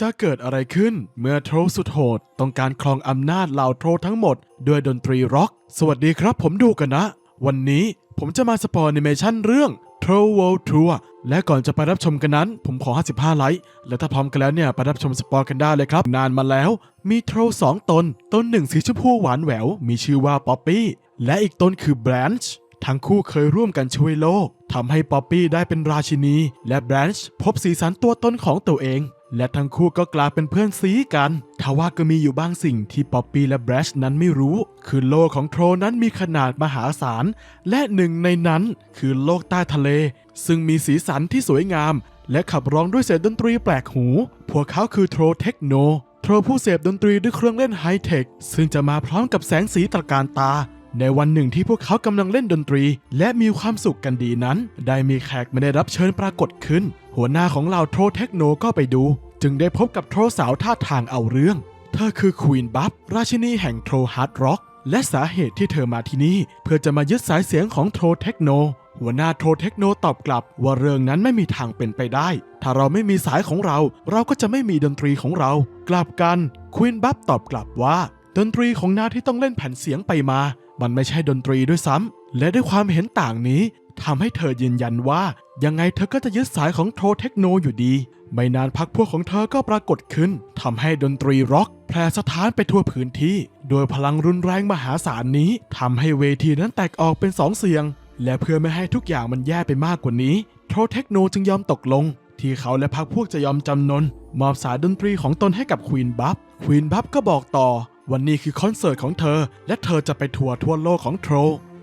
จะเกิดอะไรขึ้นเมื่อโทรสุดโหด ต้องการครองอำนาจเหล่าโทรทั้งหมด ด้วยดนตรีร็อก สวัสดีครับผมดูกันนะ วันนี้ผมจะมาสปอยนิเมชันเรื่อง Troll World Tour และก่อนจะไปรับชมกันนั้น ผมขอ 55 ไลค์ และถ้าพร้อมกันแล้วเนี่ย ไปรับชมสปอยกันได้เลยครับ นานมาแล้ว มีโทรสองตน ตนหนึ่งสีชมพูหวานแหวว มีชื่อว่าป๊อปปี้ และอีกตนคือ Branch ทั้งคู่เคยร่วมกันช่วยโลกทำให้ป๊อปปี้ได้เป็นราชินี และแบรนช์พบสีสันตัวตนของตัวเอง และทั้งคู่ก็กลายเป็นเพื่อนซีกันทว่าก็มีอยู่บางสิ่งที่ป๊อปปี้และแบรชนั้นไม่รู้ คือโลกของโทรนั้นมีขนาดมหาศาล และหนึ่งในนั้นคือโลกใต้ทะเล ซึ่งมีสีสันที่สวยงาม และขับร้องด้วยเสียงดนตรีแปลกหู พวกเขาคือโทรเทคโน โทรผู้เสพดนตรีด้วยเครื่องเล่นไฮเทค ซึ่งจะมาพร้อมกับแสงสีตระการตา ในวันหนึ่งที่พวกเขากำลังเล่นดนตรี และมีความสุขกันดีนั้น ได้มีแขกไม่ได้รับเชิญปรากฏขึ้น หัวหน้าของเหล่าโทรเทคโนก็ไปดู จึงได้พบกับโทรสาวท่าทางเอาเรื่อง เธอคือควีนบัฟราชินีแห่งโทรฮาร์ดร็อกและสาเหตุที่เธอมาที่นี่ เพื่อจะมายึดสายเสียงของโทรเทคโน หัวหน้าโทรเทคโนตอบกลับ ว่าเรื่องนั้นไม่มีทางเป็นไปได้ ถ้าเราไม่มีสายของเรา เราก็จะไม่มีดนตรีของเรา กลับกันควีนบัฟตอบกลับว่า ดนตรีของนาที่ต้องเล่นแผ่นเสียงไปมา มันไม่ใช่ดนตรีด้วยซ้ำและด้วยความเห็นต่างนี้ทำให้เธอยืนยันว่า ยังไงเธอก็จะยึดสายของโทรเทคโนอยู่ดี ไม่นานพักพวกของเธอก็ปรากฏขึ้นทำให้ดนตรีร็อกแพร่สถานไปทั่วพื้นที่ โดยพลังรุนแรงมหาศาลนี้ทำให้เวทีนั้นแตกออกเป็นสองเสียง และเพื่อไม่ให้ทุกอย่างมันแย่ไปมากกว่านี้ โทรเทคโนจึงยอมตกลง ที่เขาและพักพวกจะยอมจำนนมอบสายดนตรีของตนให้กับควีนบัฟควีนบัฟก็บอกต่อ วันนี้คือคอนเสิร์ตของเธอ และเธอจะไปทัวร์ทั่วโลกของโทร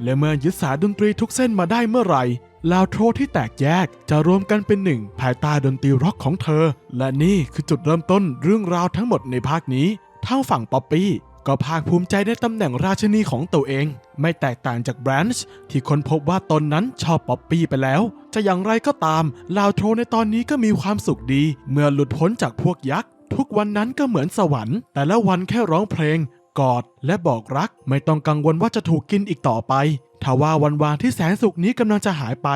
และเมื่อยึดสายดนตรีทุกเส้นมาได้เมื่อไหร่ลาวโทรที่แตกแยกจะรวมกันเป็นหนึ่งภายใต้ดนตรีร็อกของเธอ และนี่คือจุดเริ่มต้นเรื่องราวทั้งหมดในภาคนี้ทางฝั่งป๊อปปี้ก็ภาคภูมิใจในตำแหน่งราชินีของตัวเอง ไม่แตกต่างจากแบรนช์ที่ค้นพบว่าตนนั้นชอบป๊อปปี้ไปแล้ว จะอย่างไรก็ตาม ลาวโทรในตอนนี้ก็มีความสุขดี เมื่อหลุดพ้นจากพวกยักษ์ ทุกวันนั้นก็เหมือนสวรรค์ แต่ละวันแค่ร้องเพลง กอดและบอกรัก ไม่ต้องกังวลว่าจะถูกกินอีกต่อไปทว่าวันวานที่แสนสุขนี้กำลังจะหายไป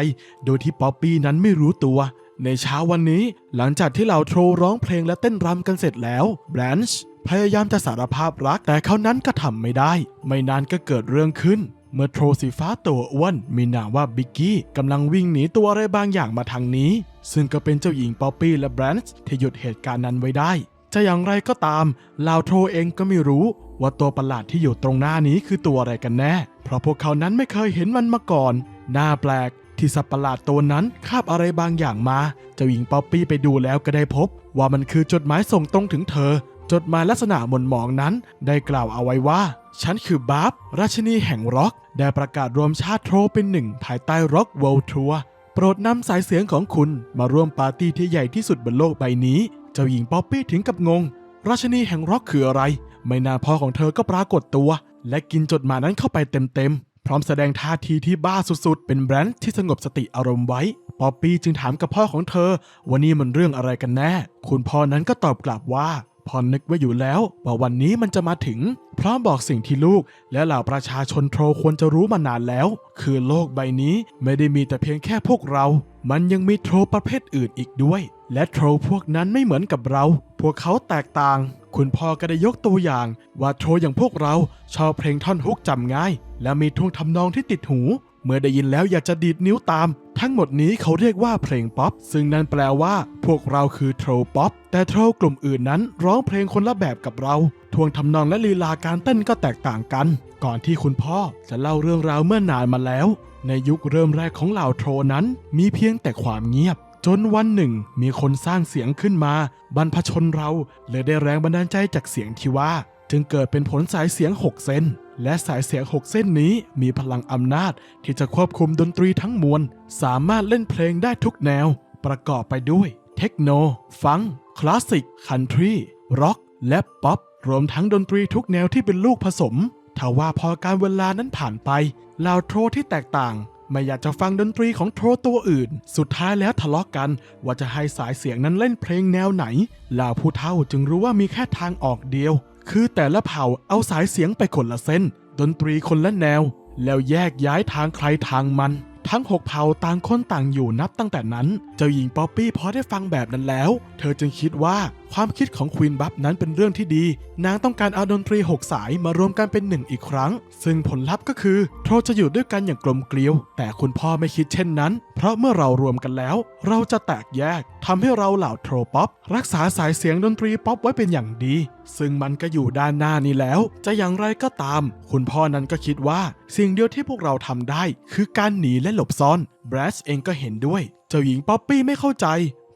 โดยที่ป๊อปปี้นั้นไม่รู้ตัว ในเช้าวันนี้ หลังจากที่เหล่าโทรร้องเพลงและเต้นรำกันเสร็จแล้วแบรนช์พยายามจะสารภาพรักแต่เขานั้นก็ทำไม่ได้ ไม่นานก็เกิดเรื่องขึ้น เมื่อโทรสีฟ้าตัวอ้วนมีนามว่าบิกกี้กำลังวิ่งหนีตัวอะไรบางอย่างมาทางนี้ ซึ่งก็เป็นเจ้าหญิงป๊อปปี้และแบรนช์ที่หยุดเหตุการณ์นั้นไว้ได้ จะอย่างไรก็ตามลาวโทรเองก็ไม่รู้ว่าตัวประหลาดที่อยู่ตรงหน้านี้คือตัวอะไรกันแน่ เพราะพวกเขานั้นไม่เคยเห็นมันมาก่อนน่าแปลกที่สัตว์ประหลาดตัวนั้นคาบอะไรบางอย่างมา เจ้าหญิงป๊อปปี้ไปดูแล้วก็ได้พบ ว่ามันคือจดหมายส่งตรงถึงเธอ จดหมายลักษณะหม่นหมองนั้น ได้กล่าวเอาไว้ว่า ฉันคือบาร์บราชินีแห่งร็อก ได้ประกาศรวมชาติโทรเป็นหนึ่งภายใต้ร็อกเวิลด์ทัวร์ โปรดนำสายเสียงของคุณมาร่วมปาร์ตี้ที่ใหญ่ที่สุดบนโลกใบนี้ เจ้าหญิงป๊อปปี้ถึงกับงง ราชินีแห่งร็อกคืออะไร ไม่นานพ่อของเธอก็ปรากฏตัว และกินจดหมายนั้นเข้าไปเต็มๆ พร้อมแสดงท่าทีที่บ้าสุดๆ เป็นแบรนด์ที่สงบสติอารมณ์ไว้ ป๊อปปี้จึงถามกับพ่อของเธอว่านี่มันเรื่องอะไรกันแน่ คุณพ่อนั้นก็ตอบกลับว่า พอนึกไว้อยู่แล้วว่าวันนี้มันจะมาถึง พร้อมบอกสิ่งที่ลูก และเหล่าประชาชนโทรควรจะรู้มานานแล้ว คือโลกใบนี้ไม่ได้มีแต่เพียงแค่พวกเรา มันยังมีโทรประเภทอื่นอีกด้วย และโทรพวกนั้นไม่เหมือนกับเรา พวกเขาแตกต่าง คุณพ่อก็ได้ยกตัวอย่าง ว่าโทรอย่างพวกเราชอบเพลงท่อนฮุกจำง่าย และมีท่วงทำนองที่ติดหู เมื่อได้ยินแล้วอยากจะดีดนิ้วตาม ทั้งหมดนี้เขาเรียกว่าเพลงป๊อป ซึ่งนั่นแปลว่า พวกเราคือโทรป๊อป แต่โทรกลุ่มอื่นนั้น ร้องเพลงคนละแบบกับเรา ทวงทำนองและลีลาการเต้นก็แตกต่างกัน ก่อนที่คุณพ่อจะเล่าเรื่องราวเมื่อนานมาแล้ว ในยุคเริ่มแรกของเหล่าโทรนั้น มีเพียงแต่ความเงียบ จนวันหนึ่ง มีคนสร้างเสียงขึ้นมา บรรพชนเราเลยได้แรงบันดาลใจจากเสียงที่ว่า จึงเกิดเป็นผลสายเสียง 6 เส้น และสายเสียง 6 เส้นนี้มีพลังอำนาจที่จะควบคุมดนตรีทั้งมวล สามารถเล่นเพลงได้ทุกแนว ประกอบไปด้วย เทคโน ฟัง คลาสสิก คันทรี ร็อก และป๊อป รวมทั้งดนตรีทุกแนวที่เป็นลูกผสมถ้าว่าพอการเวลานั้นผ่านไปล่าโทรที่แตกต่างไม่อยากจะฟังดนตรีของโทรตัวอื่น สุดท้ายแล้วทะเลาะกัน ว่าจะให้สายเสียงนั้นเล่นเพลงแนวไหนล่าผู้เฒ่าจึงรู้ว่ามีแค่ทางออกเดียว คือแต่ละเผ่าเอาสายเสียงไปคนละเส้น ดนตรีคนละแนว แล้วแยกย้ายทางใครทางมัน ทั้งหกเผ่าต่างคนต่างอยู่นับตั้งแต่นั้น เจ้าหญิงป๊อปปี้พอได้ฟังแบบนั้นแล้ว เธอจึงคิดว่าความคิดของควีนบัฟนั้นเป็นเรื่องที่ดี นางต้องการเอาดนตรี6สายมารวมกันเป็นหนึ่งอีกครั้ง ซึ่งผลลัพธ์ก็คือโทรจะอยู่ด้วยกันอย่างกลมเกลียว แต่คุณพ่อไม่คิดเช่นนั้น เพราะเมื่อเรารวมกันแล้ว เราจะแตกแยกทำให้เราเหล่าโทรป๊อปรักษาสายเสียงดนตรีป๊อปไว้เป็นอย่างดีซึ่งมันก็อยู่ด้านหน้านี้แล้ว จะอย่างไรก็ตาม คุณพ่อนั้นก็คิดว่า สิ่งเดียวที่พวกเราทำได้ คือการหนีและหลบซ่อนแบรสเองก็เห็นด้วย เจ้าหญิงป๊อปปี้ไม่เข้าใจ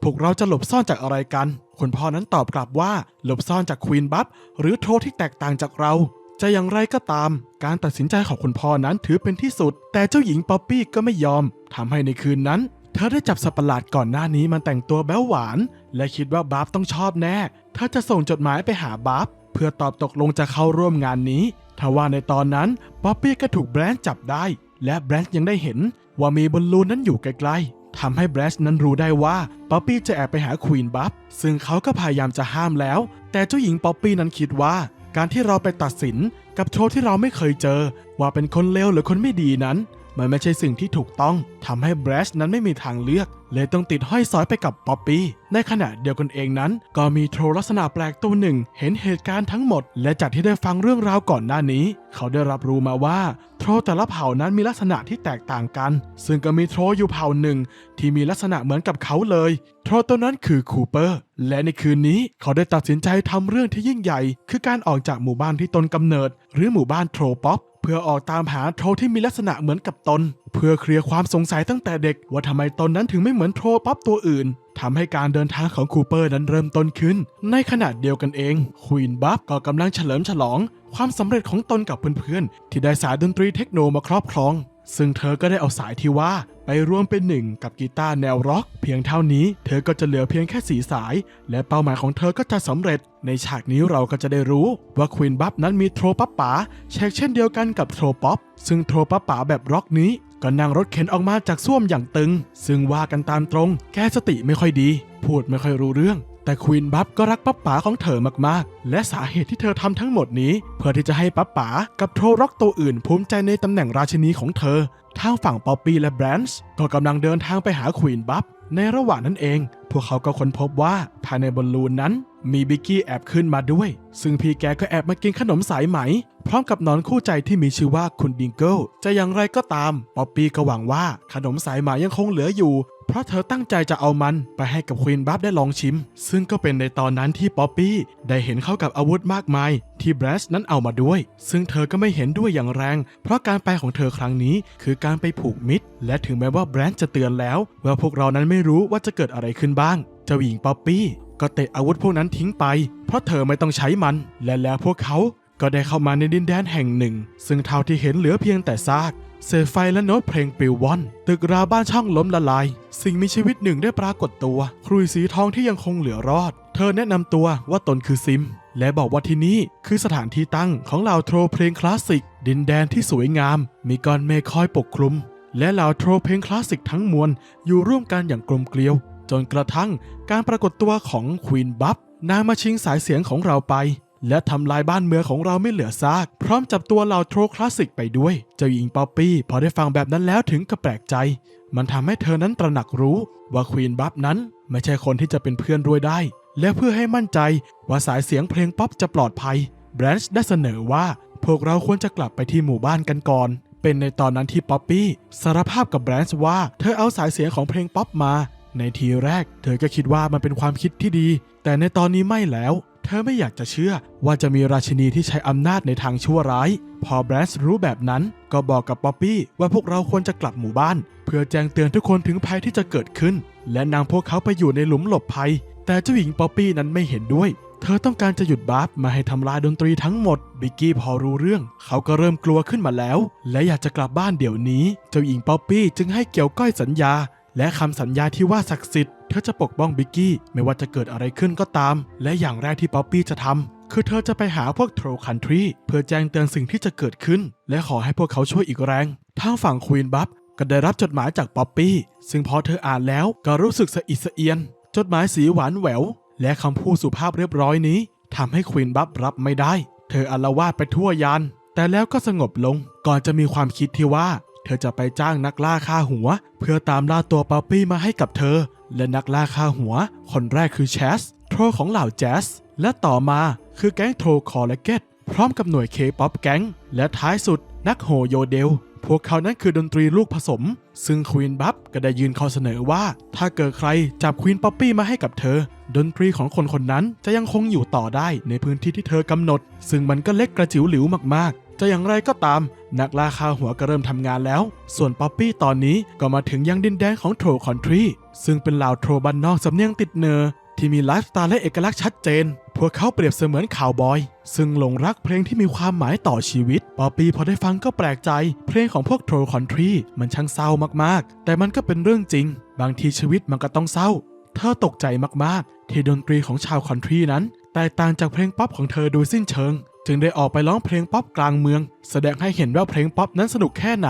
พวกเราจะหลบซ่อนจากอะไรกัน คุณพ่อนั้นตอบกลับว่า หลบซ่อนจากควีนบัฟหรือโทรที่แตกต่างจากเรา จะอย่างไรก็ตาม การตัดสินใจของคุณพ่อนั้นถือเป็นที่สุด แต่เจ้าหญิงป๊อปปี้ก็ไม่ยอมทำให้ในคืนนั้น เธอได้จับสัตว์ประหลาดก่อนหน้านี้มันแต่งตัวแบ้วหวาน และคิดว่าบัฟต้องชอบแน่เธอจะส่งจดหมายไปหาบัฟเพื่อตอบตกลงจะเข้าร่วมงานนี้ทว่าในตอนนั้นป๊อปปี้ก็ถูกแบรนด์จับได้ และแบรนด์ยังได้เห็นว่ามีบอลลูนนั้นอยู่ไกลๆทำให้แบรชนั้นรู้ได้ว่าป๊อปปี้จะแอบไปหาควีนบัฟซึ่งเขาก็พยายามจะห้ามแล้ว แต่เจ้าหญิงป๊อปปี้นั้นคิดว่า การที่เราไปตัดสินกับโชว์ที่เราไม่เคยเจอ ว่าเป็นคนเลวหรือคนไม่ดีนั้น มันไม่ใช่สิ่งที่ถูกต้องทำให้แบรชนั้นไม่มีทางเลือกเลยต้องติดห้อยสอยไปกับป๊อปปี้ ในขณะเดียวกันเองนั้น ก็มีโทรลักษณะแปลกตัวหนึ่ง เห็นเหตุการณ์ทั้งหมด และจากที่ได้ฟังเรื่องราวก่อนหน้านี้ เขาได้รับรู้มาว่าโทรแต่ละเผ่านั้นมีลักษณะที่แตกต่างกัน ซึ่งก็มีโทรอยู่เผ่าหนึ่ง ที่มีลักษณะเหมือนกับเขาเลย โทรตัวนั้นคือคูเปอร์ และในคืนนี้เขาได้ตัดสินใจทำเรื่องที่ยิ่งใหญ่ คือการออกจากหมู่บ้านที่ตนกำเนิด หรือหมู่บ้านโทรป๊อปเพื่อออกตามหาโทรที่มีลักษณะเหมือนกับตน เพื่อเคลียร์ความสงสัยตั้งแต่เด็กว่าทำไมตนนั้นถึงไม่เหมือนโทรป๊อปตัวอื่นทำให้การเดินทางของคูเปอร์นั้นเริ่มต้นขึ้น ในขณะเดียวกันเองควีนบัฟก็กำลังเฉลิมฉลอง ความสำเร็จของตนกับเพื่อนๆ ที่ได้สายดนตรีเทคโนมาครอบครอง ซึ่งเธอก็ได้เอาสายที่ว่าไปรวมเป็นหนึ่งกับกีตาร์แนวร็อก เพียงเท่านี้ เธอก็จะเหลือเพียงแค่สีสาย และเป้าหมายของเธอก็จะสำเร็จ ในฉากนี้เราก็จะได้รู้ว่าควีนบัฟนั้นมีโทรปับป๋าเช็คเช่นเดียวกันกับโทรป๊อปซึ่งโทรปับป๋าแบบร็อกนี้ ก็นั่งรถเข็นออกมาจากส้วมอย่างตึง ซึ่งว่ากันตามตรง แกสติไม่ค่อยดี พูดไม่ค่อยรู้เรื่อง แต่ควีนบัฟก็รักปั๊บป๋าของเธอมากๆ และสาเหตุที่เธอทำทั้งหมดนี้ เพื่อที่จะให้ปั๊บป๋ากับโทรร็อกตัวอื่นภูมิใจในตำแหน่งราชินีของเธอ ทางฝั่งป๊อปปี้และแบรนช์ก็กำลังเดินทางไปหาควีนบัฟในระหว่างนั้นเอง พวกเขาก็ค้นพบว่าภายในบอลลูนนั้น มีบิกกี้แอบขึ้นมาด้วย ซึ่งพี่แกก็แอบมากินขนมสายไหม พร้อมกับนอนคู่ใจที่มีชื่อว่าคุณดิงเกิลจะอย่างไรก็ตาม ป๊อปปี้ก็หวังว่าขนมสายไหมยังคงเหลืออยู่ เพราะเธอตั้งใจจะเอามันไปให้กับควีนบัฟได้ลองชิม ซึ่งก็เป็นในตอนนั้นที่ป๊อปปี้ได้เห็นเข้ากับอาวุธมากมาย ที่แบรชนั้นเอามาด้วย ซึ่งเธอก็ไม่เห็นด้วยอย่างแรง เพราะการไปของเธอครั้งนี้คือการไปผูกมิตร และถึงแม้ว่าแบรนช์จะเตือนแล้ว ว่าพวกเรานั้นไม่รู้ว่าจะเกิดอะไรขึ้นบ้าง เจ้าหญิงป๊อปปี้ก็เตะอาวุธพวกนั้นทิ้งไป เพราะเธอไม่ต้องใช้มัน และแล้วพวกเขา ก็ได้เข้ามาในดินแดนแห่งหนึ่ง ซึ่งเท่าที่เห็นเหลือเพียงแต่ซาก เศษไฟและโน้ตเพลงปลิวว่อน ตึกราบ้านช่องล้มละลาย สิ่งมีชีวิตหนึ่งได้ปรากฏตัว ครุยสีทองที่ยังคงเหลือรอด เธอแนะนำตัวว่าตนคือซิม และบอกว่าที่นี่คือสถานที่ตั้งของเหล่าโทรเพลงคลาสสิก ดินแดนที่สวยงาม มีก้อนเมฆคอยปกคลุม และเหล่าโทรเพลงคลาสสิกทั้งมวลอยู่ร่วมกันอย่างกลมเกลียว จนกระทั่งการปรากฏตัวของควีนบัฟนางมาชิงสายเสียงของเราไป และทำลายบ้านเมืองของเราไม่เหลือซาก พร้อมจับตัวเหล่าโทรคลาสสิกไปด้วย เจ้าหญิงป๊อปปี้พอได้ฟังแบบนั้นแล้วถึงกับแปลกใจ มันทำให้เธอนั้นตระหนักรู้ว่าควีนบัฟนั้นไม่ใช่คนที่จะเป็นเพื่อนด้วยได้ และเพื่อให้มั่นใจว่าสายเสียงเพลงป๊อปจะปลอดภัยแบรนช์ได้เสนอว่าพวกเราควรจะกลับไปที่หมู่บ้านกันก่อน เป็นในตอนนั้นที่ป๊อปปี้สารภาพกับแบรนช์ว่าเธอเอาสายเสียงของเพลงป๊อปมา ในทีแรก เธอก็คิดว่ามันเป็นความคิดที่ดี แต่ในตอนนี้ไม่แล้ว เธอไม่อยากจะเชื่อว่าจะมีราชินีที่ใช้อำนาจในทางชั่วร้าย พอแบรนช์รู้แบบนั้น ก็บอกกับป๊อปปี้ว่าพวกเราควรจะกลับหมู่บ้าน เพื่อแจ้งเตือนทุกคนถึงภัยที่จะเกิดขึ้น และนำพวกเขาไปอยู่ในหลุมหลบภัย แต่เจ้าหญิงป๊อปปี้นั้นไม่เห็นด้วย เธอต้องการจะหยุดบาฟมาให้ทำลายดนตรีทั้งหมด บิกกี้พอรู้เรื่อง เขาก็เริ่มกลัวขึ้นมาแล้ว และอยากจะกลับบ้านเดี๋ยวนี้ เจ้าหญิงป๊อปปี้จึงให้เกี่ยวก้อยสัญญา และคำสัญญาที่ว่าศักดิ์สิทธิ์เธอจะปกป้องบิกกี้ไม่ว่าจะเกิดอะไรขึ้นก็ตาม และอย่างแรกที่ป๊อปปี้จะทำคือเธอจะไปหาพวกโทรคันทรีเพื่อแจ้งเตือนสิ่งที่จะเกิดขึ้น และขอให้พวกเขาช่วยอีกแรงทางฝั่งควีนบัฟก็ได้รับจดหมายจากป๊อปปี้ซึ่งพอเธออ่านแล้วก็รู้สึกสะอิดสะเอียน จดหมายสีหวานแหวว และคำพูดสุภาพเรียบร้อยนี้ทำให้ควีนบัฟรับไม่ได้ เธออาละวาดไปทั่วยานแต่แล้วก็สงบลงก่อนจะมีความคิดที่ว่า เธอจะไปจ้างนักล่าฆ่าหัว เพื่อตามล่าตัวป๊อปปี้มาให้กับเธอ และนักล่าฆ่าหัว คนแรกคือแชสโทรของเหล่าแจสและต่อมาคือแก๊งโทรคอลเลเกตพร้อมกับหน่วยเคป๊อปแก๊งและท้ายสุดนักโฮโยเดล พวกเขานั้นคือดนตรีลูกผสม ซึ่งควีนบัฟก็ได้ยืนข้อเสนอว่า ถ้าเกิดใครจับควีนป๊อปปี้มาให้กับเธอ ดนตรีของคนคนนั้นจะยังคงอยู่ต่อได้ในพื้นที่ที่เธอกำหนด ซึ่งมันก็เล็กกระจิ๋วหลิวมากๆ จะอย่างไรก็ตาม นักล่าคาหัวก็เริ่มทำงานแล้ว ส่วนป๊อปปี้ตอนนี้ก็มาถึงยังดินแดนของโทรคอนทรีซึ่งเป็นเหล่าโทรบันนอกสำเนียงติดเนอที่มีไลฟ์สไตล์และเอกลักษณ์ชัดเจน พวกเขาเปรียบเสมือนข่าวบอย ซึ่งหลงรักเพลงที่มีความหมายต่อชีวิต ป๊อปปี้พอได้ฟังก็แปลกใจ เพลงของพวกโทรคอนทรีมันช่างเศร้ามากๆ แต่มันก็เป็นเรื่องจริง บางทีชีวิตมันก็ต้องเศร้า เธอตกใจมากๆ ที่ดนตรีของชาวคอนทรีนั้น แตกต่างจากเพลงป๊อปของเธอโดยสิ้นเชิง จึงได้ออกไปร้องเพลงป๊อปกลางเมือง แสดงให้เห็นว่าเพลงป๊อปนั้นสนุกแค่ไหน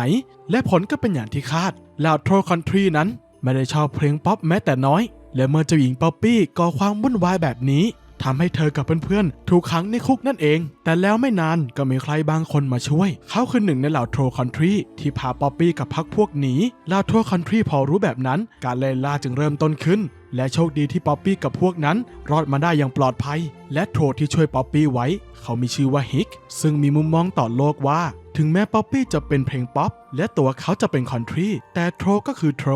และผลก็เป็นอย่างที่คาดเหล่าโทรคอนทรีนั้น ไม่ได้ชอบเพลงป๊อปแม้แต่น้อย และเมื่อเจ้าหญิงป๊อปปี้ก่อความวุ่นวายแบบนี้ ทำให้เธอกับเพื่อนๆ ถูกขังในคุกนั่นเอง แต่แล้วไม่นานก็มีใครบางคนมาช่วย เขาคือหนึ่งในเหล่าโทรคอนทรีที่พาป๊อปปี้กับพักพวกหนีเหล่าโทรคอนทรีพอรู้แบบนั้น การไล่ล่าจึงเริ่มต้นขึ้น และโชคดีที่ป๊อปปี้กับพวกนั้น รอดมาได้อย่างปลอดภัย และโทรที่ช่วยป๊อปปี้ไว้ เขามีชื่อว่าฮิกซึ่งมีมุมมองต่อโลกว่า ถึงแม้ป๊อปปี้จะเป็นเพลงป๊อปและตัวเขาจะเป็นคอนทรีแต่โทรก็คือโทร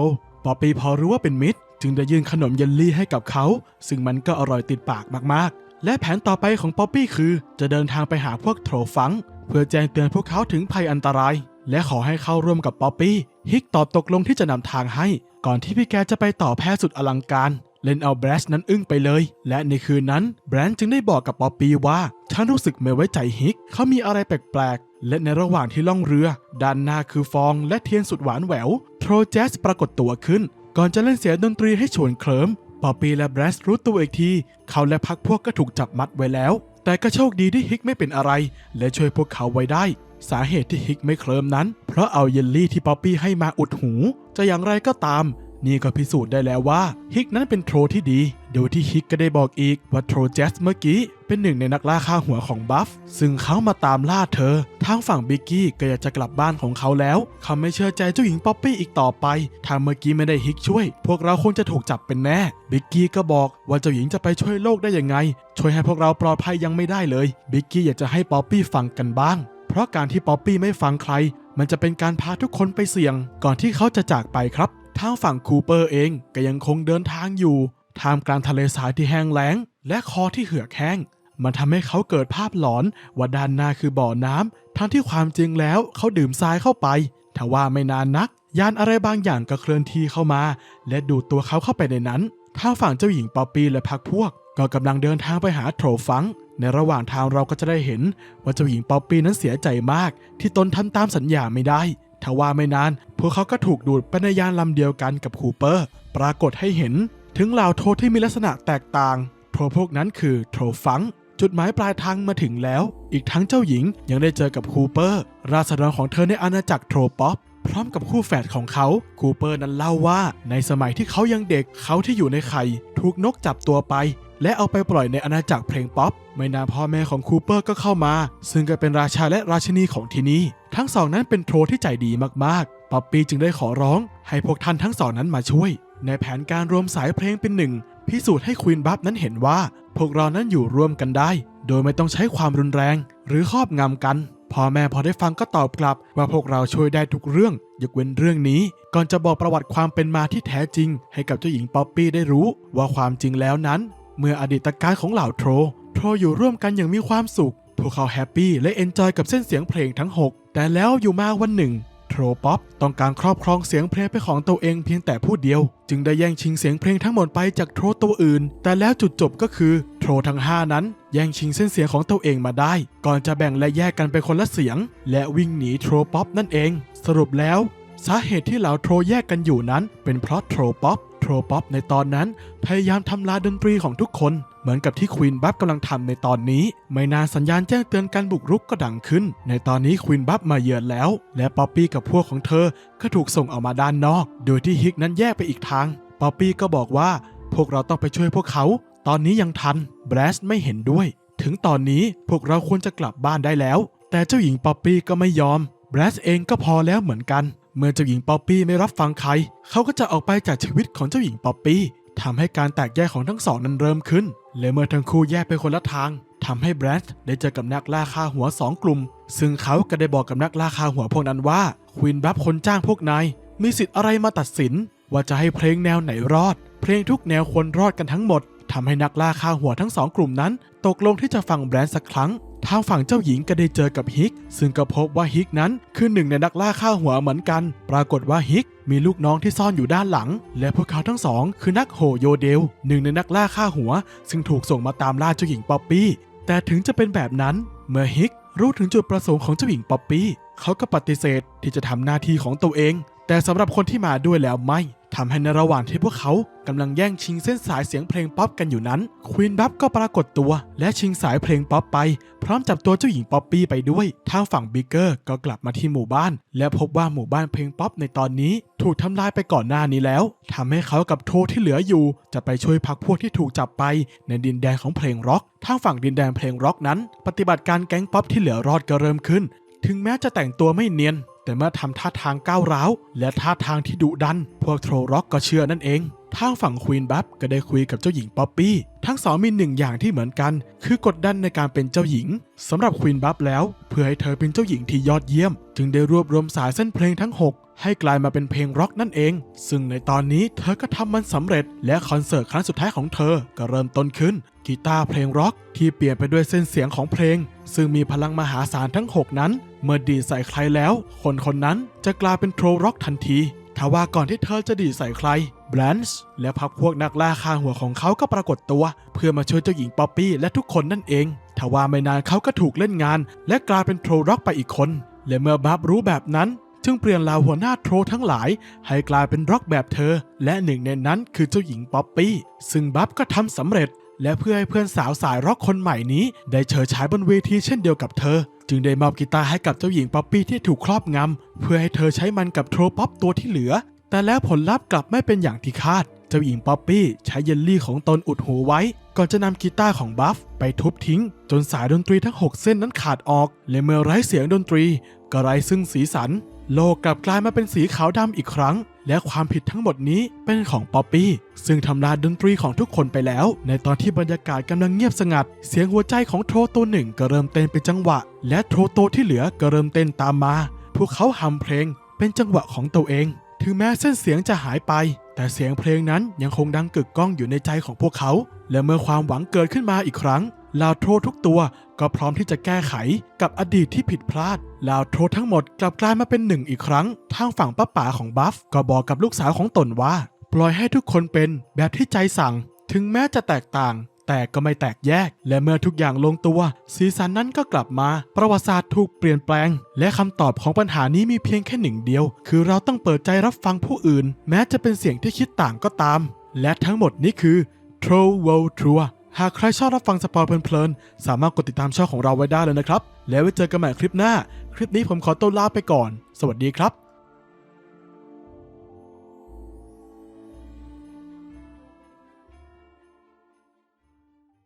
ป๊อปปี้พอรู้ว่าเป็นมิตร จึงได้ยื่นขนมเยลลี่ให้กับเขา ซึ่งมันก็อร่อยติดปากมากๆ และแผนต่อไปของป๊อปปี้คือ จะเดินทางไปหาพวกโทรฟัง เพื่อแจ้งเตือนพวกเขาถึงภัยอันตราย และขอให้เข้าร่วมกับป๊อปปี้ฮิกตอบตกลงที่จะนำทางให้ ก่อนที่พี่แกจะไปต่อแพ้สุดอลังการเล่นเอาแบรชนั้นอึ้งไปเลย และในคืนนั้นแบรนด์จึงได้บอกกับป๊อปปี้ว่าฉันรู้สึกไม่ไว้ใจฮิก เขามีอะไรแปลกๆ และในระหว่างที่ล่องเรือ ด้านหน้าคือฟองและเทียนสุดหวานแหวว โทรแจสปรากฏตัวขึ้น ก่อนจะเล่นเสียงดนตรีให้ชวนเคลิมป๊อปปี้และแบรสรู้ตัวอีกที เขาและพักพวกก็ถูกจับมัดไว้แล้ว แต่ก็โชคดีที่ฮิกไม่เป็นอะไร และช่วยพวกเขาไว้ได้ สาเหตุที่ฮิกไม่เคลิมนั้น เพราะเอาเยลลี่ที่ป๊อปปี้ให้มาอุดหู จะอย่างไรก็ตาม นี่ก็พิสูจน์ได้แล้วว่าฮิกนั้นเป็นโทรที่ดี โดยที่ฮิกก็ได้บอกอีกว่าโทรแจสเมื่อกี้ เป็นหนึ่งในนักล่าฆ่าหัวของบัฟ ซึ่งเขามาตามล่าเธอ ทางฝั่งบิกกี้ก็อยากจะกลับบ้านของเขาแล้ว เขาไม่เชื่อใจเจ้าหญิงป๊อปปี้อีกต่อไป ถ้าเมื่อกี้ไม่ได้ฮิกช่วย พวกเราคงจะถูกจับเป็นแน่ บิกกี้ก็บอกว่าเจ้าหญิงจะไปช่วยโลกได้ยังไง ช่วยให้พวกเราปลอดภัยยังไม่ได้เลย บิกกี้อยากจะให้ป๊อปปี้ฟังกันบ้าง เพราะการที่ป๊อปปี้ไม่ฟังใคร มันจะเป็นการพาทุกคนไปเสี่ยง ก่อนที่เขาจะจากไปครับ ทางฝั่งคูเปอร์เองก็ยังคงเดินทางอยู่ท่ามกลางทะเลทรายที่แห้งแล้ง และคอที่เหือกแห้ง มันทำให้เขาเกิดภาพหลอนว่าด้านหน้าคือบ่อน้ำทั้งที่ความจริงแล้วเขาดื่มทรายเข้าไปทว่าไม่นานนัก ยานอะไรบางอย่างก็เคลื่อนที่เข้ามา และดูดตัวเขาเข้าไปในนั้นทางฝั่งเจ้าหญิงป๊อปปี้และพักพวก ก็กำลังเดินทางไปหาโทรฟัง ในระหว่างทางเราก็จะได้เห็นว่าเจ้าหญิงป๊อปปี้นั้นเสียใจมาก ที่ตนทำตามสัญญาไม่ได้ ทว่าไม่นาน พวกเขาก็ถูกดูดไปในยานลำเดียวกันกับคูเปอร์ ปรากฏให้เห็น ถึงเหล่าโทรที่มีลักษณะแตกต่างเพราะพวกนั้นคือโทรฟังจุดหมายปลายทางมาถึงแล้ว อีกทั้งเจ้าหญิงยังได้เจอกับคูเปอร์ ราษฎรของเธอในอาณาจักรโทรป๊อป พร้อมกับคู่แฝดของเขาคูเปอร์นั้นเล่าว่า ในสมัยที่เขายังเด็กเขาที่อยู่ในไข่ถูกนกจับตัวไป และเอาไปปล่อยในอาณาจักรเพลงป๊อป ไม่นานพ่อแม่ของคูเปอร์ก็เข้ามา ซึ่งก็เป็นราชาและราชินีของที่นี่ทั้งสองนั้นเป็นโทรที่ใจดีมากๆป๊อปปี้จึงได้ขอร้อง ให้พวกท่านทั้งสองนั้นมาช่วย ในแผนการรวมสายเพลงเป็นหนึ่งพิสูจน์ให้ควีนบัฟนั้นเห็นว่า พวกเรานั้นอยู่ร่วมกันได้ โดยไม่ต้องใช้ความรุนแรง หรือครอบงำกัน พ่อแม่พอได้ฟังก็ตอบกลับ ว่าพวกเราช่วยได้ทุกเรื่องยกเว้นเรื่องนี้ ก่อนจะบอกประวัติความเป็นมาที่แท้จริง ให้กับเจ้าหญิงป๊อปปี้ได้รู้ ว่าความจริงแล้วนั้น เมื่ออดีตการของเหล่าโทรโทรอยู่ร่วมกันอย่างมีความสุข พวกเขาแฮปปี้และเอนจอยกับเส้นเสียงเพลงทั้ง 6 แต่แล้วอยู่มาวันหนึ่ง โทรป๊อปต้องการครอบครองเสียงเพลงเป็นของตัวเองเพียงแต่ผู้เดียว จึงได้แย่งชิงเสียงเพลงทั้งหมดไปจากโทรตัวอื่น แต่แล้วจุดจบก็คือ โทรทั้ง 5 นั้น แย่งชิงเส้นเสียงของตัวเองมาได้ ก่อนจะแบ่งและแยกกันเป็นคนละเสียง และวิ่งหนีโทรป๊อปนั่นเอง สรุปแล้ว สาเหตุที่เหล่าโทรแยกกันอยู่นั้น เป็นเพราะโทรป๊อป รป๊อปในตอนนั้น พยายามทำลายดนตรีของทุกคน เหมือนกับที่ควีนบัฟกำลังทำในตอนนี้ ไม่นานสัญญาณแจ้งเตือนการบุกรุกก็ดังขึ้น ในตอนนี้ควีนบัฟมาเยือนแล้ว และป๊อปปี้กับพวกของเธอก็ถูกส่งออกมาด้านนอก โดยที่ฮิกนั้นแยกไปอีกทาง ป๊อปปี้ก็บอกว่า พวกเราต้องไปช่วยพวกเขา ตอนนี้ยังทันแบรสไม่เห็นด้วย ถึงตอนนี้พวกเราควรจะกลับบ้านได้แล้ว แต่เจ้าหญิงป๊อปปี้ก็ไม่ยอมแบรสเองก็พอแล้วเหมือนกัน เมื่อเจ้าหญิงป๊อปปี้ไม่รับฟังใคร เขาก็จะออกไปจากชีวิตของเจ้าหญิงป๊อปปี้ทำให้การแตกแยกของทั้งสองนั้นเริ่มขึ้น และเมื่อทั้งคู่แยกไปคนละทางทำให้แบรนด์ได้เจอกับนักล่าฆ่าหัวสองกลุ่ม ซึ่งเขาก็ได้บอกกับนักล่าฆ่าหัวพวกนั้นว่าควีนบับคนจ้างพวกนายมีสิทธิ์อะไรมาตัดสิน ว่าจะให้เพลงแนวไหนรอด เพลงทุกแนวควรรอดกันทั้งหมด ทำให้นักล่าฆ่าหัวทั้งสองกลุ่มนั้น ตกลงที่จะฟังแบรนด์สักครั้ง ทางฝั่งเจ้าหญิงก็ได้เจอกับฮิก ซึ่งก็พบว่าฮิกนั้นคือหนึ่งในนักล่าฆ่าหัวเหมือนกัน ปรากฏว่าฮิกมีลูกน้องที่ซ่อนอยู่ด้านหลัง และพวกเขาทั้งสอง คือนักโฮโยเดล หนึ่งในนักล่าฆ่าหัว ซึ่งถูกส่งมาตามล่าเจ้าหญิงป๊อปปี้ แต่ถึงจะเป็นแบบนั้น เมื่อฮิกรู้ถึงจุดประสงค์ของเจ้าหญิงป๊อปปี้ เขาก็ปฏิเสธที่จะทำหน้าที่ของตัวเอง แต่สำหรับคนที่มาด้วยแล้วไม่ ทำให้ในระหว่างที่พวกเขากำลังแย่งชิงเส้นสายเสียงเพลงป๊อปกันอยู่นั้น ควีนบับก็ปรากฏตัว และชิงสายเพลงป๊อปไป พร้อมจับตัวเจ้าหญิงป๊อปปี้ไปด้วย ทางฝั่งบิ๊กเกอร์ก็กลับมาที่หมู่บ้าน และพบว่าหมู่บ้านเพลงป๊อปในตอนนี้ ถูกทำลายไปก่อนหน้านี้แล้วทำให้เขากับโทที่เหลืออยู่ จะไปช่วยพักพวกที่ถูกจับไป ในดินแดนของเพลงร็อก ทางฝั่งดินแดนเพลงร็อกนั้น ปฏิบัติการแก๊งป๊อปที่เหลือรอดก็เริ่มขึ้น ถึงแม้จะแต่งตัวไม่เนียน แต่เมื่อทำท่าทางก้าวร้าว และท่าทางที่ดุดัน พวกโทรร็อกก็เชื่อนั่นเองทางฝั่งควีนบับก็ได้คุยกับเจ้าหญิงป๊อปปี้ ทั้งสองมีหนึ่งอย่างที่เหมือนกัน คือกดดันในการเป็นเจ้าหญิงสำหรับควีนบับแล้ว เพื่อให้เธอเป็นเจ้าหญิงที่ยอดเยี่ยม จึงได้รวบรวมสายเส้นเพลงทั้ง 6 ให้กลายมาเป็นเพลงร็อกนั่นเอง ซึ่งในตอนนี้เธอก็ทำมันสำเร็จ และคอนเสิร์ตครั้งสุดท้ายของเธอก็เริ่มต้นขึ้น กีตาร์เพลงร็อกที่เปลี่ยนไปด้วยเส้นเสียงของเพลง ซึ่งมีพลังมหาศาลทั้ง 6 นั้น เมื่อดีดใส่ใครแล้ว คนคนนั้นจะกลายเป็นโทรร็อกทันทีทว่าก่อนที่เธอจะดีดใส่ใครแบรนช์และพักพวกนักล่าคาหัวของเขาก็ปรากฏตัว เพื่อมาช่วยเจ้าหญิงป๊อปปี้และทุกคนนั่นเองทว่าไม่นานเขาก็ถูกเล่นงาน และกลายเป็นโทรร็อกไปอีกคน และเมื่อบับรู้แบบนั้น จึงเปลี่ยนลาหัวหน้าโทรทั้งหลาย ให้กลายเป็นร็อกแบบเธอ และหนึ่งในนั้นคือเจ้าหญิงป๊อปปี้ ซึ่งบับก็ทำสำเร็จ และเพื่อให้เพื่อนสาวสายร็อกคนใหม่นี้ ได้เชิดฉายบนเวทีเช่นเดียวกับเธอ จึงได้มอบกีตาร์ให้กับเจ้าหญิงป๊อปปี้ที่ถูกครอบงำเพื่อให้เธอใช้มันกับโทรป๊อปตัวที่เหลือ แต่แล้วผลลัพธ์กลับไม่เป็นอย่างที่คาด เจ้าหญิงป๊อปปี้ใช้เยลลี่ของตนอุดหูไว้ ก่อนจะนำกีตาร์ของบัฟไปทุบทิ้ง จนสายดนตรีทั้ง 6 เส้นนั้นขาดออก และเมื่อไร้เสียงดนตรีก็ไร้ซึ่งสีสัน โลกกลับกลายมาเป็นสีขาวดำอีกครั้ง และความผิดทั้งหมดนี้เป็นของป๊อปปี้ ซึ่งทำลายดนตรีของทุกคนไปแล้ว ในตอนที่บรรยากาศกำลังเงียบสงัด เสียงหัวใจของโทรตัวหนึ่งก็เริ่มเต้นเป็นจังหวะ และโทรโตวที่เหลือก็เริ่มเต้นตามมา พวกเขาฮัมเพลง เป็นจังหวะของตัวเอง ถึงแม้เส้นเสียงจะหายไป แต่เสียงเพลงนั้นยังคงดังกึกก้องอยู่ในใจของพวกเขา และเมื่อความหวังเกิดขึ้นมาอีกครั้ง ลาวโทรทุกตัวก็พร้อมที่จะแก้ไขกับอดีตที่ผิดพลาด ลาวโทรทั้งหมดกลับกลายมาเป็นหนึ่งอีกครั้ง ทางฝั่งป้าป๋าของบัฟก็บอกกับลูกสาวของตนว่า ปล่อยให้ทุกคนเป็นแบบที่ใจสั่ง ถึงแม้จะแตกต่าง แต่ก็ไม่แตกแยก และเมื่อทุกอย่างลงตัว สีสันนั้นก็กลับมา ประวัติศาสตร์ถูกเปลี่ยนแปลง และคำตอบของปัญหานี้มีเพียงแค่หนึ่งเดียว คือเราต้องเปิดใจรับฟังผู้อื่น แม้จะเป็นเสียงที่คิดต่างก็ตาม และทั้งหมดนี้คือ Troll World Tour หากใครชอบรับฟังสปอยเพลินๆ สามารถกดติดตามช่องของเราไว้ได้เลยนะครับ แล้วไว้เจอกันใหม่คลิปหน้า คลิปนี้ผมขอตัวลาไปก่อน สวัสดีครับ